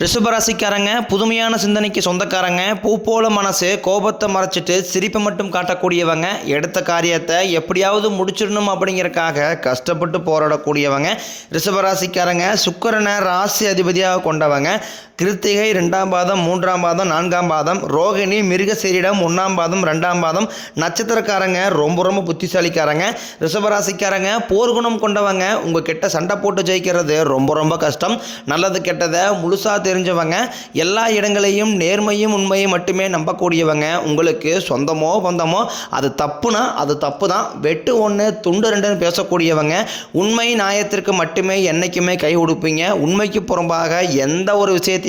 ரிஷபராசிக்காரங்க புதுமையான சிந்தனைக்கு சொந்தக்காரங்க பூ போல மனசு கோபத்தை மறைச்சிட்டு சிரிப்பை மட்டும் காட்டக்கூடியவங்க எடுத்த காரியத்தை எப்படியாவது முடிச்சிடணும் அப்படிங்கிறக்காக கஷ்டப்பட்டு போராடக்கூடியவங்க ரிஷபராசிக்காரங்க சுக்கரனை ராசி அதிபதியாக கொண்டவங்க. கிருத்திகை ரெண்டாம் பாதம் மூன்றாம் பாதம் நான்காம் பாதம் ரோகிணி மிருகசீரிடம் ஒன்றாம் பாதம் ரெண்டாம் பாதம். நட்சத்திரக்காரங்க ரொம்ப ரொம்ப புத்திசாலிக்காரங்க ரிஷபராசிக்காரங்க போர்க்குணம் கொண்டவங்க. உங்கள் கிட்ட சண்டை போட்டு ஜெயிக்கிறது ரொம்ப ரொம்ப கஷ்டம். நல்லது கெட்டதை முழுசாக தெரிஞ்சவங்க. எல்லா இடங்களையும் நேர்மையும் உண்மையும் மட்டுமே நம்பக்கூடியவங்க. உங்களுக்கு சொந்தமோ பந்தமோ அது தப்புனா அது தப்பு தான் வெட்டு ஒன்று துண்டு ரெண்டுன்னு பேசக்கூடியவங்க. உண்மை நியாயத்திற்கு மட்டுமே என்றைக்குமே கை கொடுப்பீங்க உண்மைக்கு புறம்பாக எந்த ஒரு விஷயத்தையும்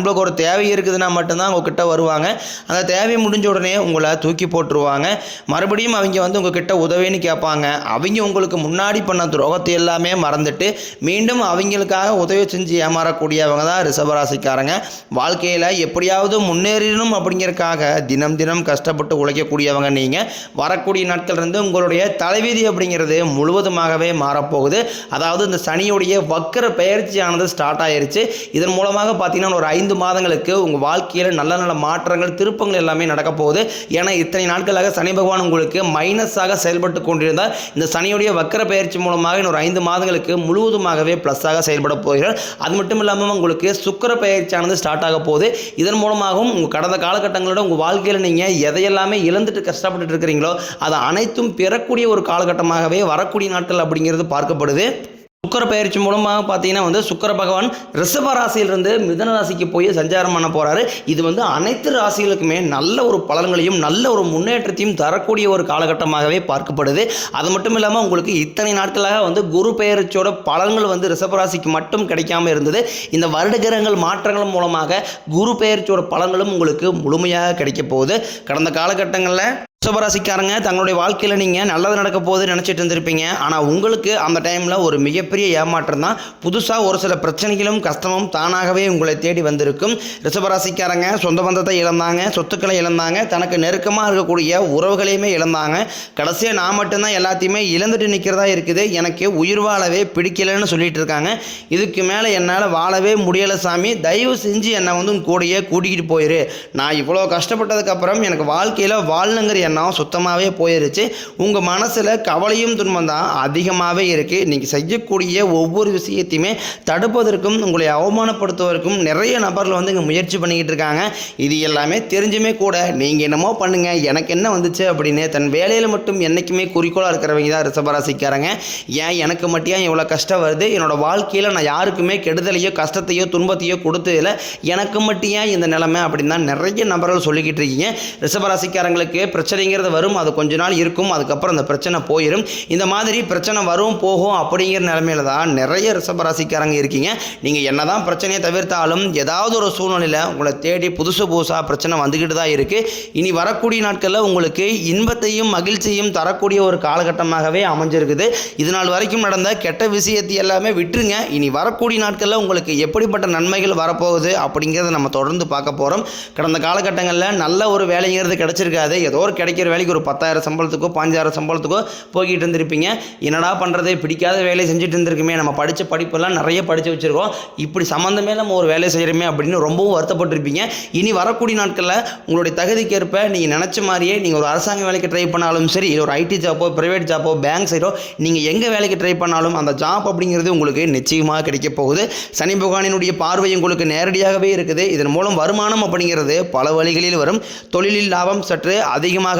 நம்மளுக்கு ஒரு தேவை இருக்குதுன்னா மட்டும்தான் உங்ககிட்ட வருவாங்க. அந்த தேவை முடிஞ்ச உடனே உங்களை தூக்கி போட்டுருவாங்க. மறுபடியும் அவங்க வந்து உங்ககிட்ட உதவின்னு கேட்பாங்க. அவங்க உங்களுக்கு முன்னாடி பண்ண துரோகத்தை எல்லாமே மறந்துட்டு மீண்டும் அவங்களுக்காக உதவி செஞ்சு ஏமாறக்கூடியவங்க தான் ரிஷபராசிக்காரங்க. வாழ்க்கையில் எப்படியாவது முன்னேறணும் அப்படிங்கிறதுக்காக தினம் தினம் கஷ்டப்பட்டு உழைக்கக்கூடியவங்க நீங்கள் வரக்கூடிய நாட்கள்லேருந்து உங்களுடைய தலைவிதி அப்படிங்கிறது முழுவதுமாகவே மாறப்போகுது. அதாவது இந்த சனியுடைய வக்கர பெயர்ச்சியானது ஸ்டார்ட் ஆயிருச்சு. இதன் மூலமாக பார்த்தீங்கன்னா ஒரு ஐந்து மாதங்களுக்கு உங்கள் வாழ்க்கையில் நல்ல நல்ல மாற்றங்கள் திருப்பங்கள் எல்லாமே நடக்க போகுது. ஏன்னா இத்தனை நாட்களாக சனி பகவான் உங்களுக்கு மைனஸாக செயல்பட்டு கொண்டிருந்தால் இந்த சனியுடைய வக்கர பயிற்சி மூலமாக இன்னொரு ஐந்து மாதங்களுக்கு முழுவதுமாகவே ப்ளஸ்ஸாக செயல்பட போகிறார். அது மட்டும் இல்லாமல் உங்களுக்கு சுக்கர பயிற்சியானது ஸ்டார்ட் ஆக போகுது. இதன் மூலமாகவும் உங்கள் கடந்த காலகட்டங்களோட உங்கள் வாழ்க்கையில் நீங்கள் எதையெல்லாமே இழந்துட்டு கஷ்டப்பட்டுட்டு இருக்கிறீங்களோ அது அனைத்தும் பெறக்கூடிய ஒரு காலகட்டமாகவே வரக்கூடிய நாட்கள் அப்படிங்கிறது பார்க்கப்படுது. சுக்கர பயிற்சி மூலமாக பார்த்தீங்கன்னா வந்து சுக்கர பகவான் ரிஷப ராசியிலிருந்து மிதன ராசிக்கு போய் சஞ்சாரம் பண்ண போகிறாரு இது வந்து அனைத்து ராசிகளுக்குமே நல்ல ஒரு பலன்களையும் நல்ல ஒரு முன்னேற்றத்தையும் தரக்கூடிய ஒரு காலகட்டமாகவே பார்க்கப்படுது. அது மட்டும் இல்லாமல் உங்களுக்கு இத்தனை நாட்களாக வந்து குரு பெயர்ச்சியோட பலன்கள் வந்து ரிஷப ராசிக்கு மட்டும் கிடைக்காம இருந்தது. இந்த வருடகிரகங்கள் மாற்றங்கள் மூலமாக குரு பெயர்ச்சியோட பலன்களும் உங்களுக்கு முழுமையாக கிடைக்க போகுது. கடந்த காலகட்டங்களில் ரிஷபராசிக்காரங்க தங்களுடைய வாழ்க்கையில் நீங்கள் நல்லது நடக்க போகுது நினச்சிட்டு இருந்திருப்பீங்க. ஆனால் உங்களுக்கு அந்த டைமில் ஒரு மிகப்பெரிய ஏமாற்றம் தான். புதுசாக ஒரு சில பிரச்சனைகளும் கஷ்டமும் தானாகவே உங்களை தேடி வந்திருக்கும். ரிஷபராசிக்காரங்க சொந்த பந்தத்தை இழந்தாங்க சொத்துக்களை இழந்தாங்க தனக்கு நெருக்கமாக இருக்கக்கூடிய உறவுகளையுமே இழந்தாங்க. கடைசியாக நான் மட்டும்தான் எல்லாத்தையுமே இழந்துட்டு நிற்கிறதா இருக்குது. எனக்கு உயிர் வாழவே பிடிக்கலைன்னு சொல்லிட்டு இருக்காங்க. இதுக்கு மேலே என்னால் வாழவே முடியலை சாமி. தயவு செஞ்சு என்னை வந்து உங்க கூடயே கூட்டிகிட்டு போயிரு. நான் இவ்வளோ கஷ்டப்பட்டதுக்கப்புறம் எனக்கு வாழ்க்கையில் வாழணுங்கிற எண்ணம் சுத்தமாகவே போயிருச்சு. உங்கள் மனசில் கவலையும் துன்பம் தான் அதிகமாகவே இருக்குது நீங்கள் செய்யக்கூடிய ஒவ்வொரு விஷயத்தையுமே தடுப்பதற்கும் உங்களை அவமானப்படுத்துவதற்கும் நிறைய நபர்கள் வந்து இங்கே முயற்சி பண்ணிக்கிட்டு இருக்காங்க. இது எல்லாமே தெரிஞ்சுமே கூட நீங்கள் என்னமோ பண்ணுங்கள் எனக்கு என்ன வந்துச்சு அப்படின்னு தன் வேலையில் மட்டும் என்றைக்குமே குறிக்கோளாக இருக்கிறவங்க தான் ரிஷபராசிக்காரங்க. ஏன் எனக்கு மட்டும் ஏன் இவ்வளோ கஷ்டம் வருது? என்னோட வாழ்க்கையில் நான் யாருக்குமே கெடுதலையோ கஷ்டத்தையோ துன்பத்தையோ கொடுத்ததில்ல எனக்கு மட்டும் ஏன் இந்த நிலைமை அப்படின்னு தான் நிறைய நபர்கள் சொல்லிக்கிட்டு இருக்கீங்க. ரிஷபராசிக்காரங்களுக்கு பிரச்சனைங்கிறது வரும் அது கொஞ்ச நாள் இருக்கும் அதுக்கப்புறம் அந்த பிரச்சனை போயிடும் இந்த மாதிரி பிரச்சனை வரும் போகும் அப்படிங்கிற நிலமையில தான் நிறைய ரிஷபராசிக்காரங்க இருக்கீங்க. நீங்கள் என்னதான் பிரச்சனையை தவிர்த்தாலும் ஏதாவது ஒரு சூழ்நிலையில் உங்களை தேடி புதுசு புதுசாக பிரச்சனை வந்துக்கிட்டு தான் இருக்குது இனி வரக்கூடிய நாட்களில் உங்களுக்கு இன்பத்தையும் மகிழ்ச்சியும் தரக்கூடிய ஒரு காலகட்டமாகவே அமைஞ்சிருக்குது. இது நாள் வரைக்கும் நடந்த கெட்ட விஷயத்தை எல்லாமே விட்டுருங்க. இனி வரக்கூடிய நாட்களில் உங்களுக்கு எப்படிப்பட்ட நன்மைகள் வரப்போகுது அப்படிங்கிறத நம்ம தொடர்ந்து பார்க்க போகிறோம் கடந்த காலகட்டங்களில் நல்ல ஒரு வேலைங்கிறது கிடைச்சிருக்காது. ஏதோ ஒரு கிடைக்கிற வேலைக்கு ஒரு பத்தாயிரம் சம்பளத்துக்கோ பாஞ்சாயிரம் சம்பளத்துக்கோ போய்கிட்டு இருந்திருப்பீங்க. என்னடா பண்ணுறது பிடிக்காத வேலையை செஞ்சுட்டு இருந்திருக்குமே. நம்ம படித்த படிப்பெல்லாம் நிறைய படித்து வச்சுருக்கோம். இப்படி சம்மந்தமே நம்ம ஒரு வேலை செய்கிறோமே அப்படின்னு ரொம்பவும் வருத்தப்பட்டிருப்பீங்க. இனி வரக்கூடிய நாட்களில் உங்களுடைய தகுதிக்கேற்ப நீங்கள் நினச்ச மாதிரியே நீங்கள் ஒரு அரசாங்க வேலைக்கு ட்ரை பண்ணாலும் சரி இல்லை ஒரு ஐடி ஜாப்போ ப்ரைவேட் ஜாப்போ பேங்க் சைடோ நீங்கள் எங்கே வேலைக்கு ட்ரை பண்ணாலும் அந்த ஜாப் அப்படிங்கிறது உங்களுக்கு நிச்சயமாக கிடைக்க போகுது. சனி பகவானினுடைய பார்வை உங்களுக்கு நேரடியாகவே இருக்குது. இதன் மூலம் வருமானம் அப்படிங்கிறது பல வழிகளில் வரும். தொழிலில் லாபம் சற்று அதிகமாக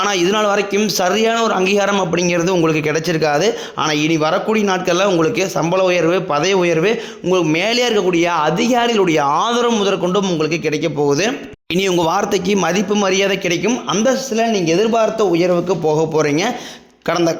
ஆனால் இது நாள் வரைக்கும் சரியான ஒரு அங்கீகாரம் அப்படிங்கிறது உங்களுக்கு கிடைச்சிருக்காது. ஆனால் இனி வரக்கூடிய நாட்களில் உங்களுக்கு சம்பள உயர்வு பதவி உயர்வு உங்களுக்கு மேலே இருக்கக்கூடிய அதிகாரிகளுடைய ஆதரவு முதற்கொண்டும் உங்களுக்கு கிடைக்க போகுது. இனி உங்கள் வார்த்தைக்கு மதிப்பு மரியாதை கிடைக்கும். அந்தஸ்தில் நீங்கள் எதிர்பார்த்த உயர்வுக்கு போக போகிறீங்க கடந்த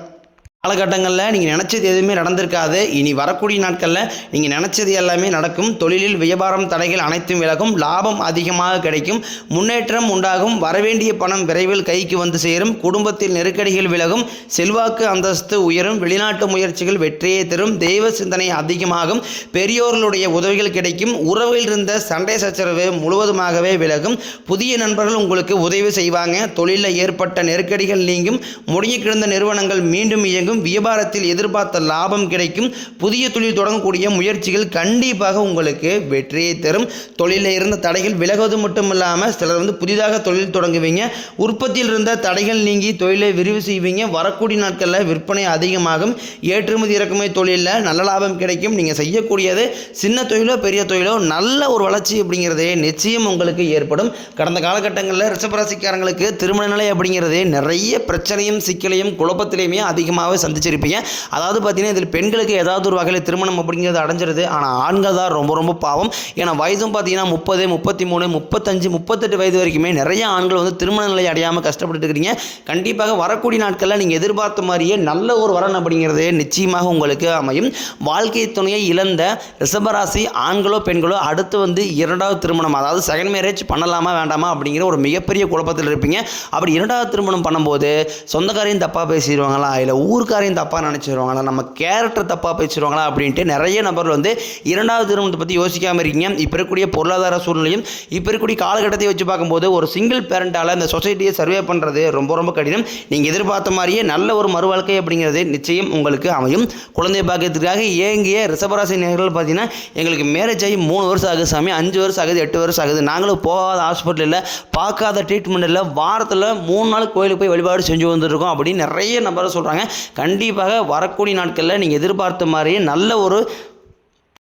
காலகட்டங்களில் நீங்கள் நினச்சது எதுவுமே நடந்திருக்காது. இனி வரக்கூடிய நாட்களில் நீங்கள் நினச்சது எல்லாமே நடக்கும். தொழிலில் வியாபாரம் தடைகள் அனைத்தும் விலகும். லாபம் அதிகமாக கிடைக்கும். முன்னேற்றம் உண்டாகும். வரவேண்டிய பணம் விரைவில் கைக்கு வந்து சேரும். குடும்பத்தில் நெருக்கடிகள் விலகும். செல்வாக்கு அந்தஸ்து உயரும். வெளிநாட்டு முயற்சிகள் வெற்றியை தரும். தெய்வ சிந்தனை அதிகமாகும். பெரியோர்களுடைய உதவிகள் கிடைக்கும். உறவில் இருந்த சண்டை சச்சரவு முழுவதுமாகவே விலகும். புதிய நண்பர்கள் உங்களுக்கு உதவி செய்வாங்க. தொழிலில் ஏற்பட்ட நெருக்கடிகள் நீங்கும். முடங்கி கிடந்த நிறுவனங்கள் மீண்டும் இயங்கும். வியாபாரத்தில் எதிர்பார்த்த லாபம் கிடைக்கும். புதிய தொழில் தொடங்கக்கூடிய முயற்சிகள் கண்டிப்பாக உங்களுக்கு வெற்றியை தரும். தொழிலில் இருந்த தடைகள் விலகுவது மட்டும் இல்லாமல் சிலர் வந்து புதிதாக தொழில் தொடங்குவீங்க. உற்பத்தியில் இருந்த தடைகள் நீங்கி தொழிலை விரிவு செய்வீங்க. வரக்கூடிய நாட்களில் விற்பனை அதிகமாகும். ஏற்றுமதி இறக்குமதி தொழிலில் நல்ல லாபம் கிடைக்கும். நீங்கள் செய்யக்கூடியது சின்ன தொழிலோ பெரிய தொழிலோ நல்ல ஒரு வளர்ச்சி அப்படிங்கிறதே நிச்சயம் உங்களுக்கு ஏற்படும். கடந்த காலகட்டங்களில் ரிஷபராசிக்காரங்களுக்கு திருமண நிலை அப்படிங்கிறது நிறைய பிரச்சனையும் சிக்கலையும் குழப்பத்திலையுமே அதிகமாக சந்திச்சிருப்பீங்க. அதாவது பார்த்தீங்கன்னா இதில் பெண்களுக்கு ஏதாவது ஒரு வகையில் திருமணம் அப்படிங்கிறது அடைஞ்சிருது. ஆனால் ஆண்கள் தான் ரொம்ப ரொம்ப பாவம். ஏன்னா வயதும் பார்த்தீங்கன்னா முப்பது முப்பத்தி மூணு முப்பத்தஞ்சு முப்பத்தெட்டு வயது வரைக்குமே நிறைய ஆண்கள் வந்து திருமண நிலை அடையாமல் கஷ்டப்பட்டு இருக்கிறீங்க. கண்டிப்பாக வரக்கூடிய நாட்களில் நீங்கள் எதிர்பார்த்த மாதிரியே நல்ல ஒரு வரன் அப்படிங்கிறது நிச்சயமாக உங்களுக்கு அமையும். வாழ்க்கை துணையை இழந்த ரிஷபராசி ஆண்களோ பெண்களோ அடுத்து வந்து இரண்டாவது திருமணம் அதாவது செகண்ட் மேரேஜ் பண்ணலாமா வேண்டாமா அப்படிங்கிற ஒரு மிகப்பெரிய குழப்பத்தில் இருப்பீங்க. அப்படி இரண்டாவது திருமணம் பண்ணும்போது சொந்தக்காரையும் தப்பாக பேசிடுவாங்களா? இல்லை ஊருக்கு ஊருக்காரையும் தப்பாக நினச்சிருவாங்களா நம்ம கேரக்டர் தப்பாக பேசிடுவாங்களா அப்படின்ட்டு நிறைய நபர்கள் வந்து இரண்டாவது திருமணத்தை பற்றி யோசிக்காமல் இருக்கீங்க. இப்போ இருக்கக்கூடிய பொருளாதார சூழ்நிலையும் இப்போ இருக்கக்கூடிய காலகட்டத்தை வச்சு பார்க்கும்போது ஒரு சிங்கிள் பேரண்டால் இந்த சொசைட்டியை சர்வே பண்ணுறது ரொம்ப ரொம்ப கடினம். நீங்கள் எதிர்பார்த்த மாதிரியே நல்ல ஒரு மறுவாழ்க்கை அப்படிங்கிறது நிச்சயம் உங்களுக்கு அமையும். குழந்தை பாக்கியத்துக்காக ஏங்கிய ரிசபராசி நேர்கள் பார்த்தீங்கன்னா எங்களுக்கு மேரேஜ் ஆகி மூணு வருஷம் ஆகுது சாமி அஞ்சு வருஷம் ஆகுது எட்டு வருஷம் ஆகுது. நாங்களும் போகாத ஹாஸ்பிட்டலில் பார்க்காத ட்ரீட்மெண்ட் இல்லை வாரத்தில் மூணு நாள் கோயிலுக்கு போய் வழிபாடு செஞ்சு வந்துருக்கோம் அப்படின்னு நிறைய நபரை சொல்கிறாங்க கண்டிப்பாக வரக்கூடிய நாட்களில் நீங்கள் எதிர்பார்த்த மாதிரியே நல்ல ஒரு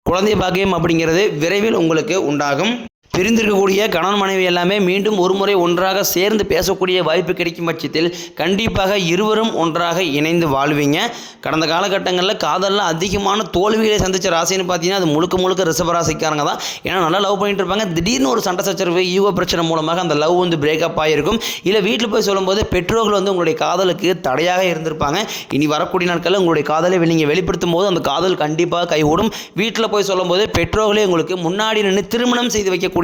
குழந்தை பாக்கியம் அப்படிங்கிறது விரைவில் உங்களுக்கு உண்டாகும். பிரிந்திருக்கக்கூடிய கணவன் மனைவி எல்லாமே மீண்டும் ஒரு முறை ஒன்றாக சேர்ந்து பேசக்கூடிய வாய்ப்பு கிடைக்கும் பட்சத்தில் கண்டிப்பாக இருவரும் ஒன்றாக இணைந்து வாழ்வீங்க. கடந்த காலகட்டங்களில் காதலில் அதிகமான தோல்விகளை சந்தித்த ராசின்னு பார்த்தீங்கன்னா அது முழுக்க முழுக்க ரிசபராசிக்காரங்க தான். ஏன்னா நல்லா லவ் பண்ணிட்டு இருப்பாங்க. திடீர்னு ஒரு சண்டை சச்சரவு ஈகோ பிரச்சனை மூலமாக அந்த லவ் வந்து பிரேக்கப் ஆகிருக்கும் இல்லை வீட்டில் போய் சொல்லும்போது பெற்றோர்கள் வந்து உங்களுடைய காதலுக்கு தடையாக இருந்திருப்பாங்க. இனி வரக்கூடிய நாட்களில் உங்களுடைய காதலை நீங்கள் வெளிப்படுத்தும் போது அந்த காதல் கண்டிப்பாக கைகூடும். வீட்டில் போய் சொல்லும்போது பெற்றோர்களே உங்களுக்கு முன்னாடி நின்று திருமணம் செய்து வைக்கக்கூடிய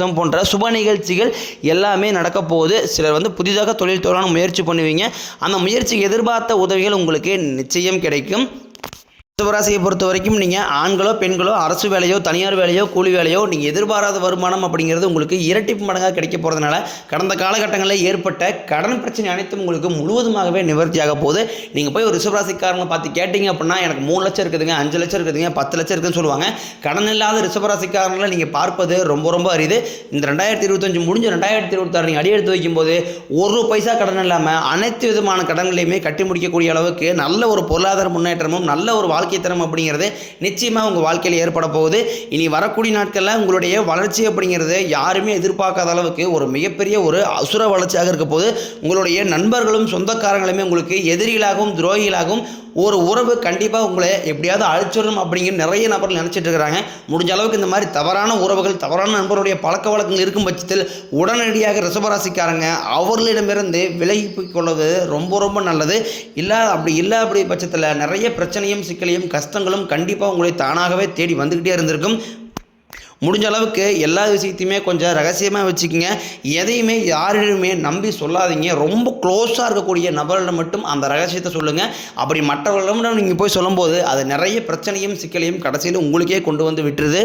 போன்ற சுப நிகழ்ச்சிகள் எல்லாமே நடக்க போகுது. சிலர் வந்து புதிதாக தொழில் தொடர முயற்சி பண்ணுவீங்க. அந்த முயற்சிக்கு எதிர்பார்த்த உதவிகள் உங்களுக்கு நிச்சயம் கிடைக்கும். ரிஷபராசியை பொறுத்த வரைக்கும் நீங்கள் ஆண்களோ பெண்களோ அரசு வேலையோ தனியார் வேலையோ கூலி வேலையோ நீங்கள் எதிர்பாராத வருமானம் அப்படிங்கிறது உங்களுக்கு இரட்டிப்பு மடங்காக கிடைக்க போகிறதுனால கடந்த காலகட்டங்களில் ஏற்பட்ட கடன் பிரச்சனை அனைத்தும் உங்களுக்கு முழுவதுமாகவே நிவர்த்தியாக போகுது. நீங்கள் போய் ஒரு ரிஷபராசிக்காரங்களை பார்த்து கேட்டிங்க அப்படின்னா எனக்கு மூணு லட்சம் இருக்குதுங்க அஞ்சு லட்சம் இருக்குதுங்க பத்து லட்சம் இருக்குதுன்னு சொல்லுவாங்க. கடன் இல்லாத ரிஷபராசிக்காரங்களை நீங்கள் பார்ப்பது ரொம்ப ரொம்ப அரிது. இந்த ரெண்டாயிரத்தி இருபத்தஞ்சு முடிஞ்ச ரெண்டாயிரத்தி இருபத்தாறு நீங்கள் அடி எடுத்து வைக்கும்போது ஒரு பைசா கடன் இல்லாமல் அனைத்து விதமான கடன்களையுமே கட்டி முடிக்கக்கூடிய அளவுக்கு நல்ல ஒரு பொருளாதார முன்னேற்றமும் நல்ல ஒரு வாழ்க்கை பாக்கியத்தனம் அப்படிங்கிறது நிச்சயமாக உங்கள் வாழ்க்கையில் ஏற்பட போகுது. இனி வரக்கூடிய நாட்களில் உங்களுடைய வளர்ச்சி அப்படிங்கிறது யாருமே எதிர்பார்க்காத அளவுக்கு ஒரு மிகப்பெரிய ஒரு அசுர வளர்ச்சியாக இருக்க போது உங்களுடைய நண்பர்களும் சொந்தக்காரங்களுமே உங்களுக்கு எதிரிகளாகவும் துரோகிகளாகவும் ஒரு உறவு கண்டிப்பாக உங்களை எப்படியாவது அழிச்சிடணும் அப்படிங்கிற நிறைய நபர்கள் நினச்சிட்டு இருக்கிறாங்க. முடிஞ்ச அளவுக்கு இந்த மாதிரி தவறான உறவுகள் தவறான நண்பருடைய பழக்க வழக்கங்கள் இருக்கும் பட்சத்தில் உடனடியாக ரிசபராசிக்காரங்க அவர்களிடமிருந்து விலகி கொள்வது ரொம்ப ரொம்ப நல்லது. இல்லை அப்படி இல்லை அப்படி பட்சத்தில் நிறைய பிரச்சனையும் சிக்கலையும் கஷ்டங்களும் கண்டிப்பாக உங்களை தானாகவே தேடி வந்துக்கிட்டே இருந்திருக்கும். முடிஞ்ச அளவுக்கு எல்லா விஷயத்தையுமே கொஞ்சம் ரகசியமாக வச்சுக்கோங்க. எதையுமே யாரிடமே நம்பி சொல்லாதீங்க. ரொம்ப க்ளோஸாக இருக்கக்கூடிய நபர்களிடம் மட்டும் அந்த ரகசியத்தை சொல்லுங்கள் அப்படி மற்றவர்களிடம் நீங்கள் போய் சொல்லும்போது அது நிறைய பிரச்சனையும் சிக்கலையும் கடைசியில் உங்களுக்கே கொண்டு வந்து விட்டுருது.